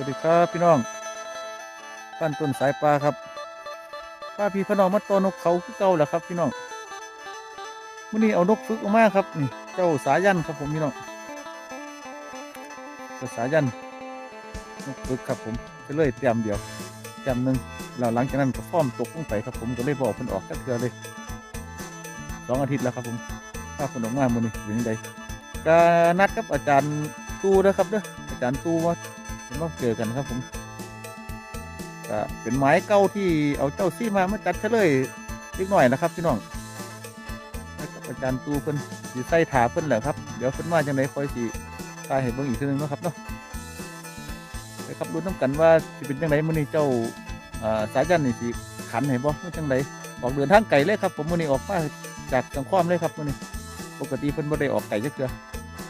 วัสดีครับพี่น้องบ้านต้นสายปลาครับป้าพี่พี่น้องมาตัวนกเขาคือเก่าแหละครับ พี่น้องมื่อนี้เอานกฝึกออกมาครับนี่เจ้าสายันครับผมพี่น้องเจ้าสายันนกฝึกครับผมก็เลยเตรียมเดียวเตรียมหนึ่งแล้วหลังจากนั้นก็ฟ้อมตกลงไปครับผมก็เลยบอกเพิ่นออกกันเถื่อเลยสองอาทิตย์แล้วครับผมถ้าเพิ่นออกมามื่อนี้เป็นยังไงก็นัดกับอาจารย์ตู้นะครับเด้ออาจารย์ตู้ว่า ผมมาเจอกันครับผมก็เป็นไม้เก่าที่เอาเจ้าซี่มามาจัดเฉลยเล็กหน่อยนะครับพี่น้องกับอาจารย์ตูเพิ่นสีใส่ถาเพิ่นแหละครับ เดี๋ยวเพิ่นมาจังไดคอยสีตายให้เบิ่งอีกทีหนึงนะครับเนาะไปครับรู้น้ำกันว่าสิเป็นจังไดมื้อนี้เจ้าสายันนี่สิขันให้บ่หรือจังไดออกเดินทางไกลเลยครับผมมื้อนี้ออกมาจากสังขวามเลยครับมื้อนี้ปกติเพิ่นบ่ได้ออกไกลจักเทื่อ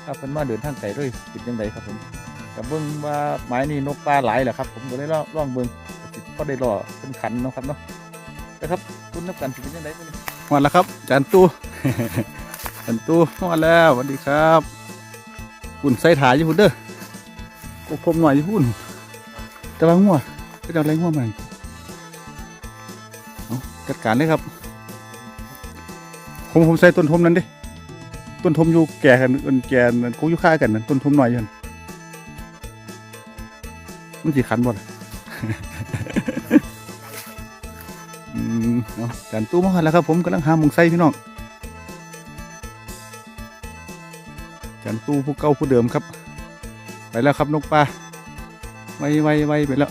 ถ้าเพิ่นมาเดินทางไกลเลยเป็นจังไดครับผม กับเบิ้งว่าไม้นี่นกปลาหลายแหละครับ ผมก็เลยล่องเบิ้งก็ได้รอเป็นขันนะครับเนาะนะครับคุณนับกันสิเป็นยังไงมื้อนี้มาแล้วครับจานตู้จานตู้มาแล้วสวัสดีครับคุณใส่ถายอยู่พุ่นเด้อกผมหน่อยอยู่พุ่นจะวางหัวจะเอาอะไรหัวมันเอาจัดการเลยครับผมผมใส่ต้นทมนั้นดิต้นทมอยู่แก่กันอันแก่อันคงอยู่ค่ากันนั่นต้นทมหน่อยอยัน มันสิขันบ่ล่ะอืมเอาจานตู้มาหันแล้วครับผมกำลังหาหมุงไส้พี่น้องจานตู้ผู้เก่าผู้เดิมครับ ไปแล้วครับนกปลาไวไวไวไปแล้ว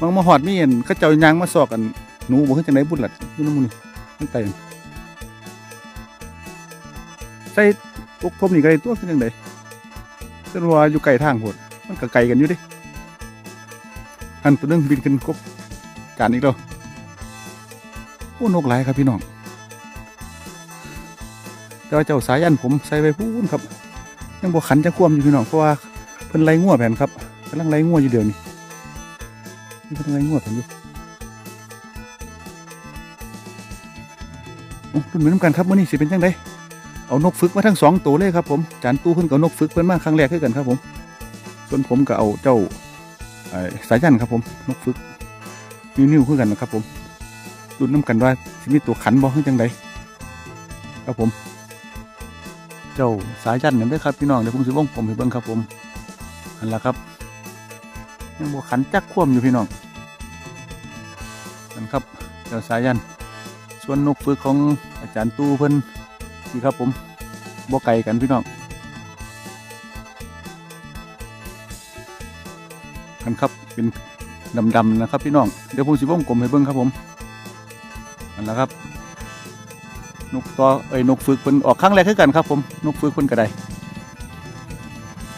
บางมาหอดมีเห็นเขาเจ้ายางมาสอกกันหนูบอกให้จังไหนบุญหลัดนี่น้ำมูนี่มันไตมันใส่พวกทมนี่ก็ได้ตัวขึ้นจังได เส้นว่าอยู่ไกลทางโหดมันก็ไกลกันอยู่ดิอันตัวนึงบินขึ้นกบการอีกแล้วโอ้นกหลายครับพี่น้องแต่ว่าเจ้าสายันผมใส่ไปพูนครับ ยังบวขันจะควมอยู่พี่น้องเพราะว่าเพิ่นไล่งัวแผ่นครับกำลังไล่งัวอยู่เดี๋ยวนี้นี่เพิ่นไล่งัวแผ่นอยู่โอ้รุ่นเหมือนกันครับมื่อนี้สิเป็นจังได เอานกฝึกมาทั้งสองตัวเลยครับผมจานตู้เพิ่นก็เอานกฝึกเพิ่นมาครั้งแรกคือกันครับผม ส่วนผมก็เอาเจ้าสายยันครับผมนกฝึกนิ้วๆคือกันนะครับผมรุนน้ำกันว่าสิมีตัวขันบ่คือจังไดครับผม เจ้าสายยันนั่นเด้อครับพี่น้องเดี๋ยวผมสิวงผมให้เบิ่งครับผมอันละครับยังบ่ขันจักคว่ำอยู่พี่น้องนั่นครับเจ้าสายยันส่วนนกฝึกของอาจารย์ตู้เพิ่น นี่ครับผมบ่ไก่กันพี่น้องกันครับเป็นดำๆนะครับพี่น้องเดี๋ยวผมสิวงกลมให้เบิ่งครับผมนั่นแหละครับนกตัวเอ้ยนกฝึกเพิ่นออกครั้งแรกคือกันครับผมนกฝึกเพิ่นก็ได้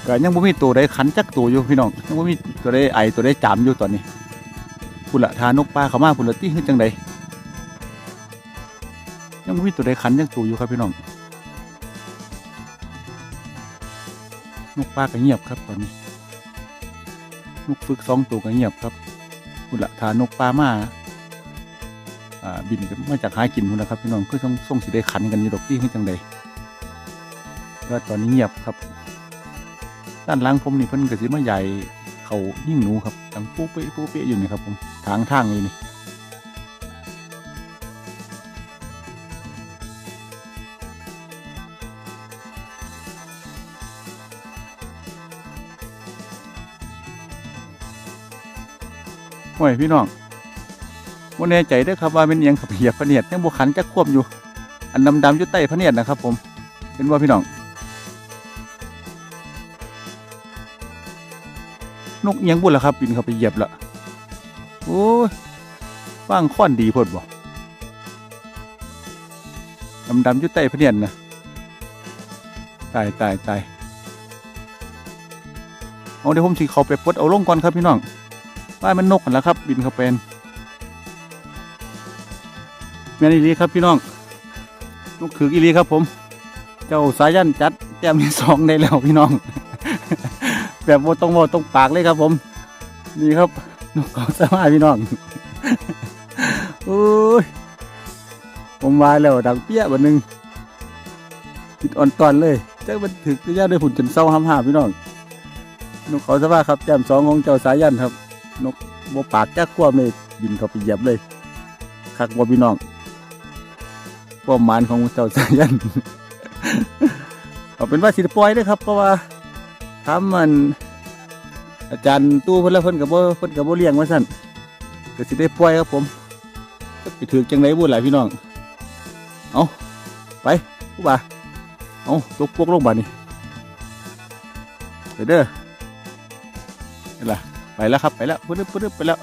ก็ยังบ่มีตัวใดขันจักตัวอยู่พี่น้องยังบ่มีตัวใดไอตัวใดจามอยู่ตอนนี้พุ่นละทานกปลาเข้ามาพุ่นละตี้คือจังใด ยังบ่มีตัวใดขันจักตัวอยู่ครับพี่น้องนกปลาก็เงียบครับตอนนี้นกฝึกสองตัวก็เงียบครับคุณละทานกปลามาอ่าบินมาจากหากินคุณนะครับพี่น้องคือส่งส่งสิได้ขันกันอยู่ดอกที่ขึ้นจังใดก็ตอนนี้เงียบครับ ด้านล่างผมนี่เพิ่นก็สิมาใหญ่เขายิ่งหนูครับดังปุ๊เป๊ะปุ๊เป๊ะอยู่นี่ครับผมทางทางอยู่นี่ โอ้ยพี่น้องว่แน่ใจเด้ครับว่าเป็นอิหยังขับเหยียบพะเนียดยังบวขันจะควบอยู่ อันดำๆอยู่ใต้พะเนียดนะครับ ผมเป็นว่าพี่น้องนกอิหยังบุญละครับบินเข้าไปเหยียบละโอ้ยว่างค่อนดีพดบ่ดำๆอยู่ใต้พะเนียดนะตายตายตายเอาเดี๋ยวผมสิเขาไปปลดเอาลงก่อนครับพี่น้อง ว่ายมันนกกันแล้วครับ บินเข้าเป็นแม่นอีลีครับพี่น้องนกคืออีลีครับผม เจ้าสายันจัดแต้มที่สองได้แล้วพี่น้อง แบบโมตรงโมตรงปากเลยครับผม นี่ครับนกเขาสมาพี่น้องโอ้ยผมมาแล้วดังเปี้ยบันหนึ่งติดอ่อนตอนเลยเจ้ามันถึกจะย่าด้วยผุนจนเศร้าห้ามหาพี่น้องนกเขาสวาครับแต้มสองของเจ้าสายันครับ นกบ่ปากจักขั้วไม่บินเข้าไปเหยียบเลยคักบ่พี่น้องความหมานของเจ้าสายันเอาเป็นว่าสิปล่อยเด้ครับ เพราะว่าถามัน อาจารย์ตู้เพิ่นแล้วเพิ่นก็บ่เพิ่นก็บ่เลี้ยงว่าซั่นก็สิได้ปล่อยครับผมไปถือจังไดบุญหลายพี่น้องเอาไปผู้บ่าเอาตกพวกลงบ่านี่เด้อนี่ล่ะ ไปแล้วครับไปแล้วปึ๊ดปึ๊ดไปแล้ว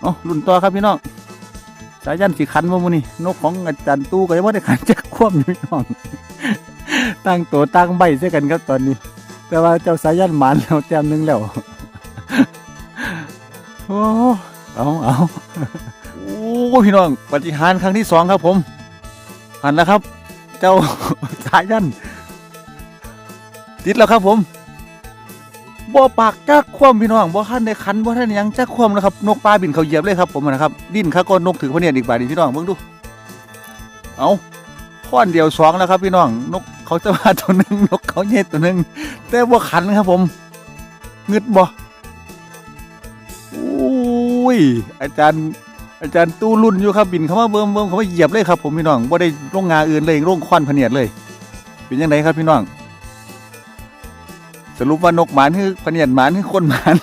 เอารุ่นต่อครับพี่น้องสายันสิขันบ่มื้อนี้นกของอาจารย์ตู้ก็ยังบ่ได้ขันจักคว่ำอยู่พี่น้องตั้งตัวตั้งใบใส่กันครับตอนนี้ แต่ว่าเจ้าสายันหมานแล้วแต้มหนึงแล้วโอ้เอาเอาโอ้พี่น้องปฏิหารครั้งที่สองครับผมหันแล้วครับ เจ้าสายันติดแล้วครับผม บ่ปากจักคว่ำพี่น้องบ่ทันได้คันบ่ทันยังจักคว่ำแล้วครับนกปลาบินเขาเหยียบเลยครับผมนะครับดิ้นข้าก้อนนกถือพะเนียอีกบาดนี้พี่น้องเบิ่งดูเอาข้อนเดียวสองแล้วครับพี่น้องนกเขาจะมาตัวหนึงนกเขาเย็ดตัวหนึงแต่บ่ขันครับผมงึดบ่อุ้ยอาจารย์ อาจารย์ตู้รุ่นอยู่ครับบินเขามาเบิ่มเบิ่มเขามาเหยียบเลยครับผมพี่น้องบ่ได้ลงงาอื่นเลยลงควันพะเนียดเลย เป็นยังไงครับพี่น้อง สรุปว่านกหมานคือพะเนียดหมานคือคนหมาน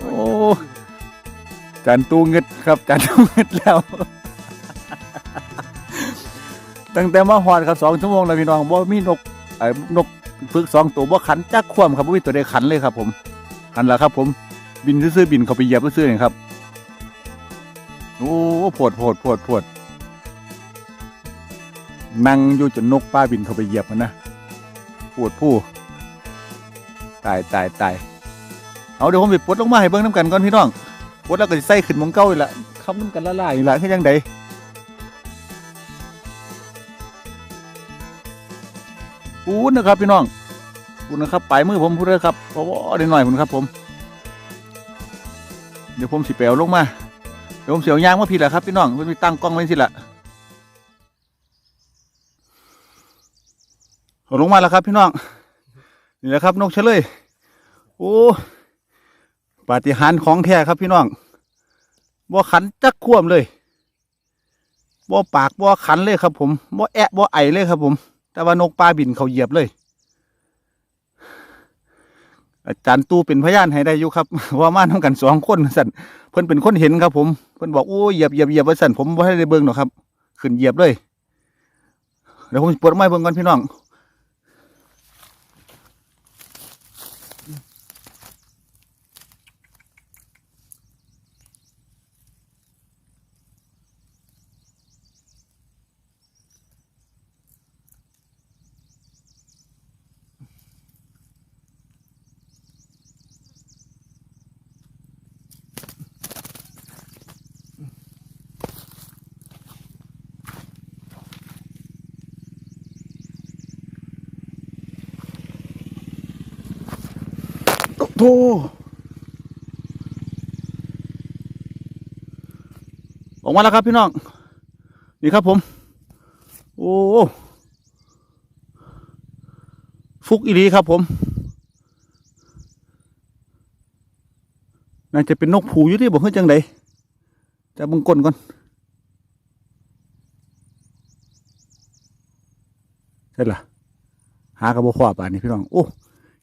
โอ้อาจารย์ตู้เงึดครับอาจารย์ตู้เงึดแล้ว ตั้งแต่มาหอดครับสองชั่วโมงแล้วพี่น้องบ่มีนกไอ้นกฝึกสองตัวบ่ขันจักคว่ำครับบ่มีตัวใดขันเลยครับ ผมขันแล้วครับ ผม บินซื่อๆบินเขาไปเหยียบซื่อๆนี่ครับโอ้โผดโผดโผดโผด นั่งอยู่จนนกป้าบินเข้าไปเหยียบมันนะปวดผู้ตายตายตายเอาเดี๋ยวผมไปปลดลงมาให้เบิ่งน้ำกันก่อนพี่น้องปลดแล้วก็สิใส่ขึ้นมองเก่าอีกละคำน้ำกันละลายอีกละคือยังไงปูนนะครับพี่น้องปูนนะครับปลายมือผมพูดเลยครับเพราะว่าได้หน่อยผมครับผม เดี๋ยวผมสิเปลวลงมาเดี๋ยวผมเสียวยางมาผิดแหละครับพี่น้องมันมีตั้งกล้องไว้สิละ ลงมาแล้วครับพี่น้องนี่แหละครับ นกเฉลย โอ้ปาฏิหาริย์ของแท้ครับพี่น้องบ่ขันจักควมเลยบ่ปากบ่ขันเลยครับ ผมบ่แอะบ่ไอเลยครับ ผม แต่ว่านกปลาบินเขาเหยียบเลย อาจารย์ตู้เป็นพยานให้ได้อยู่ครับ ว่ามาทำกันสองคนสั่นเพิ่นเป็นคนเห็นครับ ผมเพิ่นบอกโอ้ยเหยียบเหยียบเหยียบว่าสั่นผมบ่ให้ได้เบิ่งหรอกครับ ขึ้นเหยียบเลยเดี๋ยวผมสิปวดไม้เบิ่งก่อนพี่น้อง โอ้โธออกมาแล้วครับพี่น้อง นี่ครับผม โอ้ฟุกอีรีครับผมน่าจะเป็นนกผูอยู่ที่บอกเฮ้ยจังไดจะบึงก้นก่อนใช่ละหากระบอกขวาป่านนี้พี่น้อง โอ้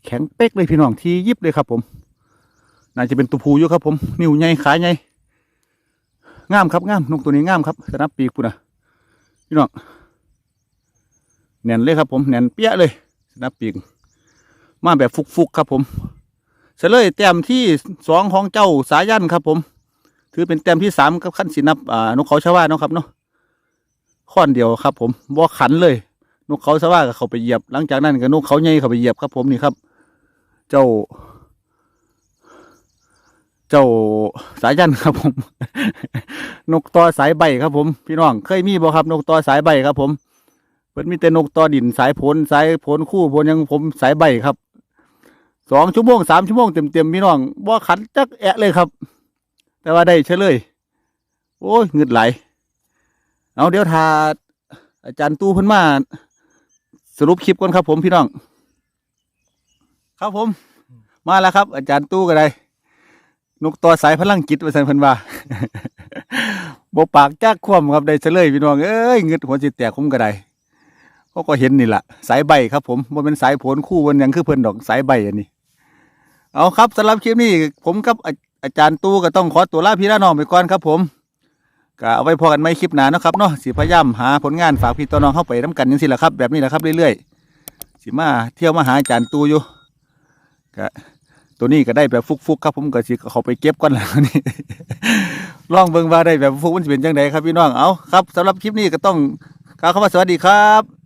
แข็งเป๊กเลยพี่น้องที่ยิบเลยครับผม น่าจะเป็นตัวผูอยู่ครับผม นิ้วใหญ่ขาใหญ่งามครับงามนกตัวนี้งามครับสนับปีกปุ่นนะพี่น้องแน่นเลยครับผมแน่นเปี้ยเลยสนับปีก มาแบบฟุกๆครับผมเฉลยแต้มที่สองของเจ้าสายันครับผม ถือเป็นแต้มที่สามกับขั้นสินับอ่านกเขาชาวาเนาะครับเนาะข้อนเดียวครับ ผมบ่ขันเลย นกเขาชาวาก็เขาไปเหยียบ หลังจากนั้นก็นกเขาใหญ่เขาไปเหยียบครับผมนี่ครับ เจ้า เจ้าสายยันครับผม นกต่อสายใบครับผม พี่น้องเคยมีบ่ครับนกต่อสายใบครับ ผมเพิ่นมีแต่นกต่อดินสายผลสายผลคู่ผลยังผมสายใบครับสองชั่วโมงสามชั่วโมงเต็มเต็มๆพี่น้องบ่ขันจักแอะเลยครับ แต่ว่าได้เฉลย โอ้ยเงืดไหลเอาเดี๋ยวทาอาจารย์ตู้เพิ่นมาสรุปคลิปก่อนครับผมพี่น้อง ครับผม มาแล้วครับ อาจารย์ตู้ก็ได้นกตัวสายพลังจิตว่าสันเพันว่าบปากจากคว่ำครับได้เฉลยพี่น้องเอ้ยเงึดหัวจิตแตกผมก็ได้เขาก็เห็นนี่แหละสายใบครับผมว่าเป็นสายผลคู่วันยังคือเพิ่นดอกสายใบอันนี้ เอาครับสำหรับคลิปนี้ ผมกับอาอาจารย์ตู้ก็ต้องขอตัวลาพี่ลาน้องไปก่อนครับ ผมก็เอาไว้พอกันไม่คลิปหน้าเนาะครับเนาะสิพยายามหาผลงานฝากพี่ตัวน้องเข้าไปน้ำกันยังสิแหละครับ แบบนี้แหละครับเรื่อยๆสิมาเที่ยวมาหาอาจารย์ตู้อยู่ ก็ตัวนี้ก็ได้แบบฟุกๆครับผมก็สิเขาไปเก็บก่อนแล้วนี่ลองเบิ่งว่าได้แบบฟุกมันจะเป็นจังไดครับพี่น้องเอาครับสำหรับคลิปนี้ก็ต้องกล่าวคำว่าสวัสดีครับ